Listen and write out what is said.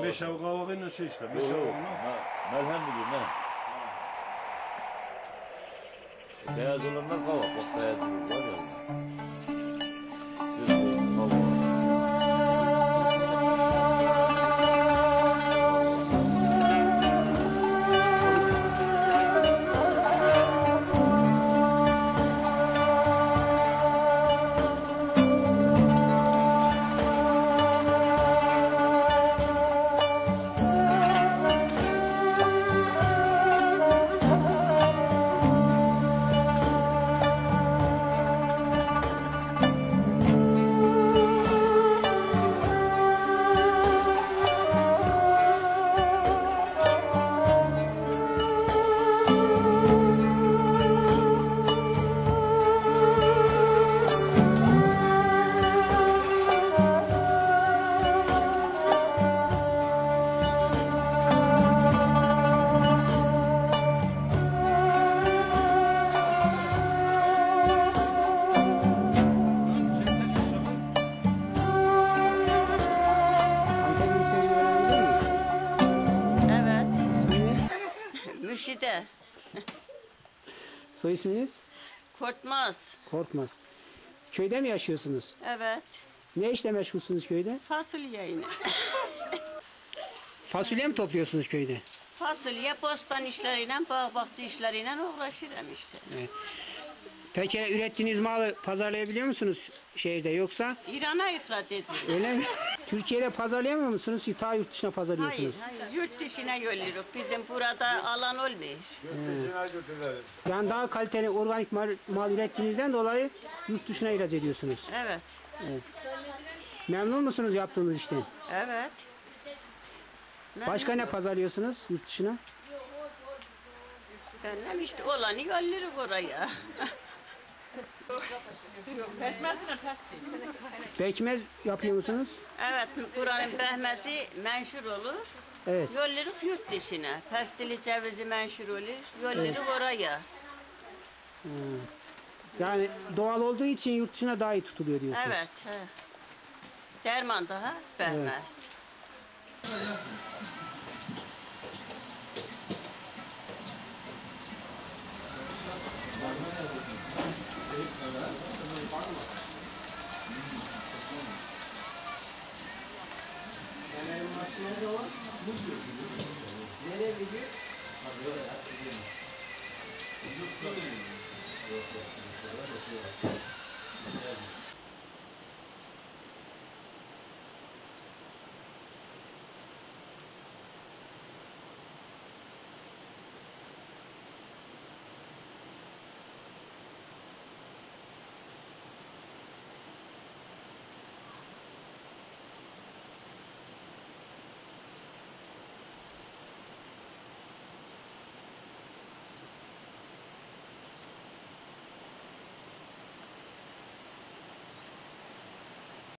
میشه وگاه وگاه نشیسته میشه وگاه نه. مال هم میگی نه. که از اون نگاه وگاه که از اون Müşide. Soy isminiz? Korkmaz. Korkmaz. Köyde mi yaşıyorsunuz? Evet. Ne işle meşgulsünüz köyde? Fasulye yine. Fasulye mi topluyorsunuz köyde? Fasulye, bostan işleriyle, bağ bahçe işleriyle uğraşırım işte. Peki ürettiğiniz malı pazarlayabiliyor musunuz şehirde yoksa İran'a ihraç ediyorum. öyle mi? Türkiye'de pazarlayamıyor musunuz? Ta yurt dışına Hayır, pazarlıyorsunuz. hayır. Yurt dışına yolluyoruz. Bizim burada alan olmuyor. Yani daha kaliteli organik mal, mal ürettiğinizden dolayı yurt dışına ihraç ediyorsunuz. Evet. Memnun musunuz yaptığınız işten? Evet. Başka ne pazarlıyorsunuz yurt dışına? Benim işte olanı yolluyoruz oraya. Pekmez yapıyor musunuz? evet, buranın behmesi menşur olur. Evet. Yolluyoruz yurt dışına. Pestili cevizi menşur olur. Yolluyoruz oraya. Yani doğal olduğu için yurt dışına daha iyi tutuluyor diyorsunuz. Evet. He. Derman daha behmez. zaman? Nereye gidiyor? Yok.